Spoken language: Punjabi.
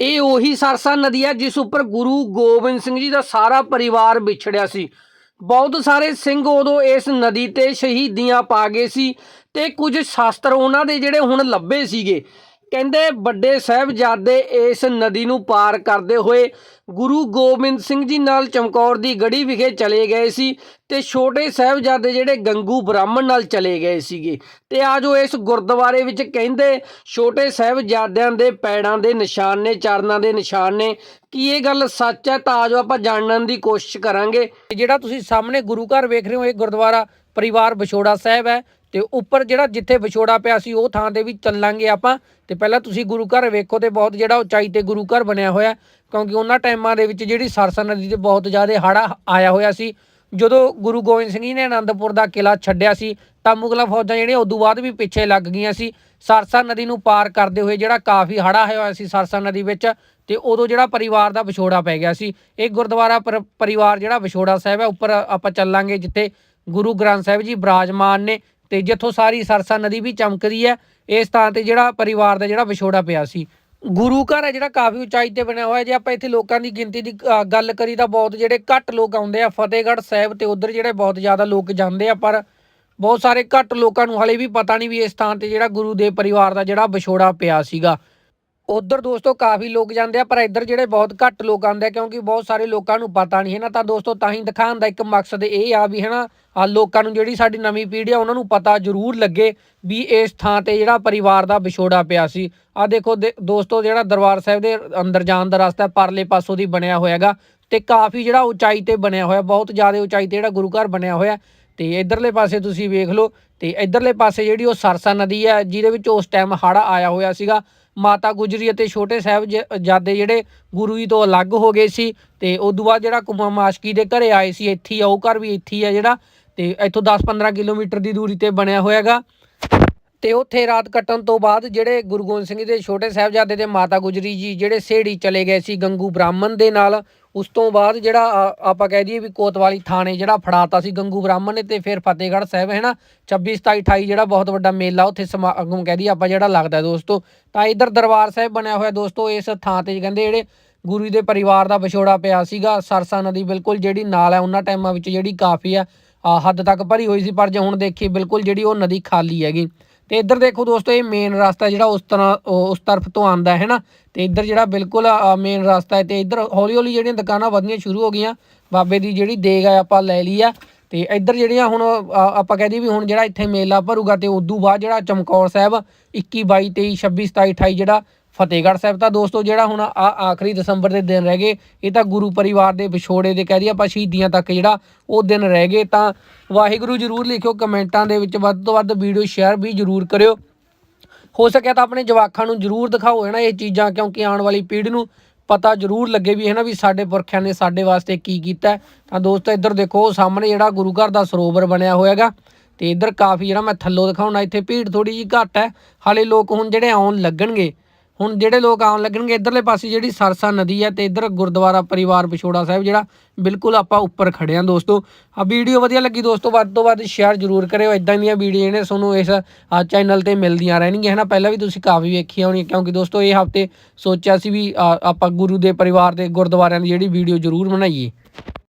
ਇਹ ਉਹੀ ਸਰਸਾ ਨਦੀ ਹੈ ਜਿਸ ਉੱਪਰ ਗੁਰੂ ਗੋਬਿੰਦ ਸਿੰਘ ਜੀ ਦਾ ਸਾਰਾ ਪਰਿਵਾਰ ਵਿਛੜਿਆ ਸੀ। ਬਹੁਤ ਸਾਰੇ ਸਿੰਘ ਉਦੋਂ ਇਸ ਨਦੀ ਤੇ ਸ਼ਹੀਦੀਆਂ ਪਾ ਗਏ ਸੀ ਤੇ ਕੁਝ ਸ਼ਾਸਤਰ ਉਹਨਾਂ ਦੇ ਜਿਹੜੇ ਹੁਣ ਲੱਭੇ ਸੀਗੇ। ਕਹਿੰਦੇ ਵੱਡੇ ਸਾਹਿਬਜ਼ਾਦੇ ਇਸ ਨਦੀ ਨੂੰ ਪਾਰ ਕਰਦੇ ਹੋਏ ਗੁਰੂ ਗੋਬਿੰਦ ਸਿੰਘ ਜੀ ਨਾਲ ਚਮਕੌਰ ਦੀ ਗੜੀ ਵਿਖੇ ਚਲੇ ਗਏ ਸੀ ਤੇ ਛੋਟੇ ਸਾਹਿਬਜ਼ਾਦੇ ਜਿਹੜੇ ਗੰਗੂ ਬ੍ਰਾਹਮਣ ਨਾਲ ਚਲੇ ਗਏ ਸੀਗੇ। ਤੇ ਆ ਜੋ ਇਸ ਗੁਰਦੁਆਰੇ ਵਿੱਚ ਕਹਿੰਦੇ ਛੋਟੇ ਸਾਹਿਬਜ਼ਾਦਿਆਂ ਦੇ ਪੈੜਾਂ ਦੇ ਨਿਸ਼ਾਨ ਨੇ, ਚਰਨਾਂ ਦੇ ਨਿਸ਼ਾਨ ਨੇ, ਕੀ ਇਹ ਗੱਲ ਸੱਚ ਹੈ ਤਾਂ ਜੋ ਆਪਾਂ ਜਾਣਨ ਦੀ ਕੋਸ਼ਿਸ਼ ਕਰਾਂਗੇ। ਜਿਹੜਾ ਤੁਸੀਂ ਸਾਹਮਣੇ ਗੁਰੂ ਘਰ ਵੇਖ ਰਹੇ ਹੋ, ਇਹ ਗੁਰਦੁਆਰਾ ਪਰਿਵਾਰ ਵਿਛੋੜਾ ਸਾਹਿਬ ਹੈ। ਤੇ ਉੱਪਰ ਜਿਹੜਾ ਜਿੱਥੇ ਵਿਛੋੜਾ ਪਿਆ ਸੀ, ਉਹ ਥਾਂ ਤੇ ਵੀ ਚੱਲਾਂਗੇ ਆਪਾਂ। ਤੇ ਪਹਿਲਾਂ ਤੁਸੀਂ ਗੁਰੂ ਘਰ ਵੇਖੋ ਤੇ ਬਹੁਤ ਜਿਹੜਾ ਉਚਾਈ ਤੇ ਗੁਰੂ ਘਰ ਬਣਿਆ ਹੋਇਆ ਕਿਉਂਕਿ ਉਹਨਾਂ ਟਾਈਮਾਂ ਦੇ ਵਿੱਚ ਜਿਹੜੀ ਸਰਸਾ ਨਦੀ ਤੇ ਬਹੁਤ ਜ਼ਿਆਦਾ ਹੜਾ ਆਇਆ ਹੋਇਆ ਸੀ। ਜਦੋਂ ਗੁਰੂ ਗੋਬਿੰਦ ਸਿੰਘ ਜੀ ਨੇ ਆਨੰਦਪੁਰ ਦਾ ਕਿਲਾ ਛੱਡਿਆ ਸੀ, ਤਾਂ ਮੁਗਲਾਂ ਫੌਜਾਂ ਜਿਹੜੀਆਂ ਉਦੋਂ ਬਾਅਦ ਵੀ ਪਿੱਛੇ ਲੱਗ ਗਈਆਂ ਸੀ। ਸਰਸਾ ਨਦੀ ਨੂੰ ਪਾਰ ਕਰਦੇ ਹੋਏ ਜਿਹੜਾ ਕਾਫੀ ਹੜਾ ਆਇਆ ਹੋਇਆ ਸੀ ਸਰਸਾ ਨਦੀ ਵਿੱਚ, ਤੇ ਉਦੋਂ ਜਿਹੜਾ ਪਰਿਵਾਰ ਦਾ ਵਿਛੋੜਾ ਪੈ ਗਿਆ ਸੀ। ਇਹ ਗੁਰਦੁਆਰਾ ਪਰ- ਪਰਿਵਾਰ ਜਿਹੜਾ ਵਿਛੋੜਾ ਸਾਹਿਬ ਹੈ, ਉੱਪਰ ਆਪਾਂ ਚੱਲਾਂਗੇ ਜਿੱਥੇ ਗੁਰੂ ਗ੍ਰੰਥ ਸਾਹਿਬ ਜੀ ਬਰਾਜਮਾਨ ਨੇ। ਤੇ ਜਿੱਥੋਂ ਸਾਰੀ ਸਰਸਾ ਨਦੀ ਵੀ ਚਮਕਦੀ ਹੈ, ਇਸ ਥਾਂ ਤੇ ਜਿਹੜਾ ਪਰਿਵਾਰ ਦਾ ਜਿਹੜਾ ਵਿਛੋੜਾ ਪਿਆ ਸੀ। ਗੁਰੂ ਘਰ ਹੈ ਜਿਹੜਾ ਕਾਫੀ ਉਚਾਈ ਤੇ ਬਣਿਆ ਹੋਇਆ, ਜੇ ਆਪਾਂ ਇੱਥੇ ਲੋਕਾਂ ਦੀ ਗਿਣਤੀ ਦੀ ਗੱਲ ਕਰੀ ਤਾਂ ਬਹੁਤ ਜਿਹੜੇ ਘੱਟ ਲੋਕ ਆਉਂਦੇ ਆ, ਫਤਿਹਗੜ੍ਹ ਸਾਹਿਬ ਤੇ ਉਧਰ ਜਿਹੜੇ ਬਹੁਤ ਜ਼ਿਆਦਾ ਲੋਕ ਜਾਂਦੇ ਆ, ਪਰ ਬਹੁਤ ਸਾਰੇ ਘੱਟ ਲੋਕਾਂ ਨੂੰ ਹਲੇ ਵੀ ਪਤਾ ਨਹੀਂ ਵੀ ਇਸ ਥਾਂ ਤੇ ਜਿਹੜਾ ਗੁਰੂ ਦੇ ਪਰਿਵਾਰ ਦਾ ਜਿਹੜਾ ਵਿਛੋੜਾ ਪਿਆ ਸੀਗਾ। ਉਧਰ ਦੋਸਤੋ ਕਾਫੀ ਲੋਕ ਜਾਂਦੇ ਆ, ਪਰ ਇੱਧਰ ਜਿਹੜੇ ਬਹੁਤ ਘੱਟ ਲੋਕ ਆਉਂਦੇ ਆ, ਕਿਉਂਕਿ ਬਹੁਤ ਸਾਰੇ ਲੋਕਾਂ ਨੂੰ ਪਤਾ ਨਹੀਂ ਹੈ ਨਾ, ਤਾਂ ਦੋਸਤੋ ਤਾਂ ਹੀ ਦਿਖਾਉਣ ਦਾ ਇੱਕ ਮਕਸਦ ਇਹ ਆ ਵੀ ਹੈ ਨਾ ਆ ਲੋਕਾਂ ਨੂੰ ਜਿਹੜੀ ਸਾਡੀ ਨਵੀਂ ਪੀੜ੍ਹੀ ਆ, ਉਹਨਾਂ ਨੂੰ ਪਤਾ ਜ਼ਰੂਰ ਲੱਗੇ ਵੀ ਇਸ ਥਾਂ ਤੇ ਜਿਹੜਾ ਪਰਿਵਾਰ ਦਾ ਵਿਛੋੜਾ ਪਿਆ ਸੀ। ਆ ਦੇਖੋ ਦੇ- ਦੋਸਤੋ ਜਿਹੜਾ ਦਰਬਾਰ ਸਾਹਿਬ ਦੇ ਅੰਦਰ ਜਾਣ ਦਾ ਰਸਤਾ ਪਰਲੇ ਪਾਸੋਂ ਦੀ ਬਣਿਆ ਹੋਇਆਗਾ ਤੇ ਕਾਫੀ ਜਿਹੜਾ ਉਚਾਈ ਤੇ ਬਣਿਆ ਹੋਇਆ, ਬਹੁਤ ਜ਼ਿਆਦਾ ਉਚਾਈ ਤੇ ਜਿਹੜਾ ਗੁਰੂ ਘਰ ਬਣਿਆ ਹੋਇਆ, ਤੇ ਇਧਰਲੇ ਪਾਸੇ ਤੁਸੀਂ ਵੇਖ ਲਓ, ਤੇ ਇਧਰਲੇ ਪਾਸੇ ਜਿਹੜੀ ਉਹ ਸਰਸਾ ਨਦੀ ਹੈ, ਜਿਹਦੇ ਵਿੱਚ ਉਸ ਟਾਈਮ ਹੜਾ ਆਇਆ ਹੋਇਆ ਸੀਗਾ ਮਾਤਾ ਗੁਜਰੀ ਅਤੇ ਛੋਟੇ ਸਾਹਿਬ ਜਾਦੇ ਜਿਹੜੇ ਗੁਰੂ ਜੀ ਤੋਂ ਅਲੱਗ ਹੋ ਗਏ ਸੀ ਤੇ ਤੋਂ ਬਾਅਦ ਜਿਹੜਾ ਕੁਮਾ ਮਾਸ਼ਕੀ ਦੇ ਘਰੇ ਆਏ ਸੀ, ਇੱਥੇ ਹੀ ਆ, ਉਹ ਘਰ ਵੀ ਇੱਥੇ ਹੀ ਆ ਜਿਹੜਾ ਤੇ ਇੱਥੋਂ 10-15 ਕਿਲੋਮੀਟਰ ਦੀ ਦੂਰੀ ਤੇ ਬਣਿਆ ਹੋਇਆਗਾ ਤੇ ਉੱਥੇ ਰਾਤ ਕੱਟਣ ਤੋਂ ਬਾਅਦ ਜਿਹੜੇ ਗੁਰੂ ਗੋਬਿੰਦ ਸਿੰਘ ਜੀ ਦੇ ਛੋਟੇ ਸਾਹਿਬਜ਼ਾਦੇ ਤੇ ਮਾਤਾ ਗੁਜਰੀ ਜੀ ਜਿਹੜੇ ਸੇੜੀ ਚਲੇ ਗਏ ਸੀ ਗੰਗੂ ਬ੍ਰਾਹਮਣ ਦੇ ਨਾਲ ਉਸ ਤੋਂ ਬਾਅਦ ਜਿਹੜਾ ਆਪਾਂ ਕਹਿ ਦਈਏ ਵੀ ਕੋਤਵਾਲੀ ਥਾਣੇ ਜਿਹੜਾ ਫੜਾਤਾ ਸੀ ਗੰਗੂ ਬ੍ਰਾਹਮਣ ਨੇ ਤੇ ਫਿਰ ਫਤਿਹਗੜ੍ਹ ਸਾਹਿਬ ਹੈ ਨਾ? 26 27 28 ਜਿਹੜਾ ਬਹੁਤ ਵੱਡਾ ਮੇਲਾ ਉੱਥੇ ਸਮਾਗਮ ਕਹਿ ਦਈਏ ਆਪਾਂ ਜਿਹੜਾ ਲੱਗਦਾ ਦੋਸਤੋ। ਤਾਂ ਇਧਰ ਦਰਬਾਰ ਸਾਹਿਬ ਬਣਿਆ ਹੋਇਆ ਦੋਸਤੋ ਇਸ ਥਾਂ ਤੇ ਕਹਿੰਦੇ ਜਿਹੜੇ ਗੁਰੂ ਦੇ ਪਰਿਵਾਰ ਦਾ ਵਿਛੋੜਾ ਪਿਆ ਸੀਗਾ ਸਰਸਾ ਨਦੀ ਬਿਲਕੁਲ ਜਿਹੜੀ ਨਾਲ ਹੈ ਉਹਨਾਂ ਟਾਈਮਾਂ ਵਿੱਚ ਜਿਹੜੀ ਕਾਫੀ ਆ ਆ, ਹੱਦ ਤੱਕ ਭਰੀ ਹੋਈ ਸੀ ਪਰ ਜੇ ਹੁਣ ਦੇਖੀਏ ਬਿਲਕੁਲ ਜਿਹੜੀ ਉਹ ਨਦੀ ਖਾਲੀ ਹੈਗੀ। ਤੇ ਇੱਧਰ ਦੇਖੋ ਦੋਸਤੋ, ਇਹ ਮੇਨ ਰਸਤਾ ਜਿਹੜਾ ਉਸ ਤਰ੍ਹਾਂ ਉਸ ਤਰਫ ਤੋਂ ਆਉਂਦਾ ਹੈ ਨਾ? ਤੇ ਇੱਧਰ ਜਿਹੜਾ ਬਿਲਕੁਲ ਮੇਨ ਰਸਤਾ ਹੈ ਤੇ ਇੱਧਰ ਹੌਲੀ ਹੌਲੀ ਜਿਹੜੀਆਂ ਦੁਕਾਨਾਂ ਵਧਣੀਆਂ ਸ਼ੁਰੂ ਹੋ ਗਈਆਂ। ਬਾਬੇ ਦੀ ਜਿਹੜੀ ਦੇਗ ਆ ਆਪਾਂ ਲੈ ਲਈ ਆ। ਤੇ ਇੱਧਰ ਜਿਹੜੀਆਂ ਹੁਣ ਆਪਾਂ ਕਹਿ ਦਈਏ ਵੀ ਹੁਣ ਜਿਹੜਾ ਇੱਥੇ ਮੇਲਾ ਭਰੂਗਾ ਤੇ ਉਦੋਂ ਬਾਅਦ ਜਿਹੜਾ ਚਮਕੌਰ ਸਾਹਿਬ 21 22 23 26 27 28 ਜਿਹੜਾ ਫਤਿਹਗੜ੍ਹ ਸਾਹਿਬ ਤਾਂ ਦੋਸਤੋ ਜਿਹੜਾ ਹੁਣ ਆ ਆਖਰੀ ਦਸੰਬਰ ਦੇ ਦਿਨ ਰਹਿ ਗਏ, ਇਹ ਤਾਂ ਗੁਰੂ ਪਰਿਵਾਰ ਦੇ ਵਿਛੋੜੇ ਦੇ ਕਹਿ ਦਈਏ ਆਪਾਂ ਸ਼ਹੀਦੀਆਂ ਤੱਕ ਜਿਹੜਾ ਉਹ ਦਿਨ ਰਹਿ ਗਏ। ਤਾਂ ਵਾਹਿਗੁਰੂ ਜਰੂਰ ਲਿਖਿਓ, ਕਮੈਂਟਾਂ ਦੇ ਵਿੱਚ ਵੱਧ ਤੋਂ ਵੱਧ ਵੀਡੀਓ ਸ਼ੇਅਰ ਵੀ ਜਰੂਰ ਕਰਿਓ। ਹੋ ਸਕਿਆ ਤਾਂ ਆਪਣੇ ਜਵਾਕਾਂ ਨੂੰ ਜਰੂਰ ਦਿਖਾਓ, ਹੈ ਨਾ, ਇਹ ਚੀਜ਼ਾਂ, ਕਿਉਂਕਿ ਆਉਣ ਵਾਲੀ ਪੀੜ੍ਹੀ ਨੂੰ ਪਤਾ ਜਰੂਰ ਲੱਗੇ ਵੀ, ਹੈ ਨਾ, ਵੀ ਸਾਡੇ ਪੁਰਖਿਆਂ ਨੇ ਸਾਡੇ ਵਾਸਤੇ ਕੀ ਕੀਤਾ ਤਾਂ ਦੋਸਤੋ ਇੱਧਰ ਦੇਖੋ, ਸਾਹਮਣੇ ਜਿਹੜਾ ਗੁਰੂ ਘਰ ਦਾ ਸਰੋਵਰ ਬਣਿਆ ਹੋਇਆਗਾ, ਤੇ ਇੱਧਰ ਕਾਫੀ ਜਿਹੜਾ ਮੈਂ ਥੱਲੋਂ ਦਿਖਾਉਣਾ, ਇੱਥੇ ਭੀੜ ਥੋੜੀ ਜੀ ਘੱਟ ਹੈ। ਹਾਲੇ ਲੋਕ ਹੁਣ ਜਿਹੜੇ ਆਉਣ ਲੱਗਣਗੇ ਹੁਣ ਜਿਹੜੇ ਲੋਕ ਆਉਣ ਲੱਗਣਗੇ, ਇਧਰਲੇ ਪਾਸੇ ਜਿਹੜੀ ਸਰਸਾ ਨਦੀ ਹੈ ਤੇ ਇਧਰ ਗੁਰਦੁਆਰਾ ਪਰਿਵਾਰ ਵਿਛੋੜਾ ਸਾਹਿਬ, ਜਿਹੜਾ ਬਿਲਕੁਲ ਆਪਾਂ ਉੱਪਰ ਖੜੇ ਆਂ ਦੋਸਤੋ। ਆ ਵੀਡੀਓ ਵਧੀਆ ਲੱਗੀ ਦੋਸਤੋ, ਵੱਧ ਤੋਂ ਵੱਧ ਸ਼ੇਅਰ ਜਰੂਰ ਕਰਿਓ। ਇਦਾਂ ਦੀਆਂ ਵੀਡੀਓ ਜਿਹੜੇ ਤੁਹਾਨੂੰ ਇਸ ਚੈਨਲ ਤੇ ਮਿਲਦੀਆਂ ਰਹਿਣਗੀਆਂ ਹੈ ਨਾ ਪਹਿਲਾਂ ਵੀ ਤੁਸੀਂ ਕਾਫੀ ਵੇਖੀਆਂ ਹੋਣੀਆਂ, ਕਿਉਂਕਿ ਦੋਸਤੋ ਇਹ ਹਫ਼ਤੇ ਸੋਚਿਆ ਸੀ ਵੀ ਆਪਾਂ ਗੁਰੂ ਦੇ ਪਰਿਵਾਰ ਦੇ ਗੁਰਦੁਆਰਿਆਂ ਦੀ ਜਿਹੜੀ ਵੀਡੀਓ ਜਰੂਰ ਬਣਾਈਏ।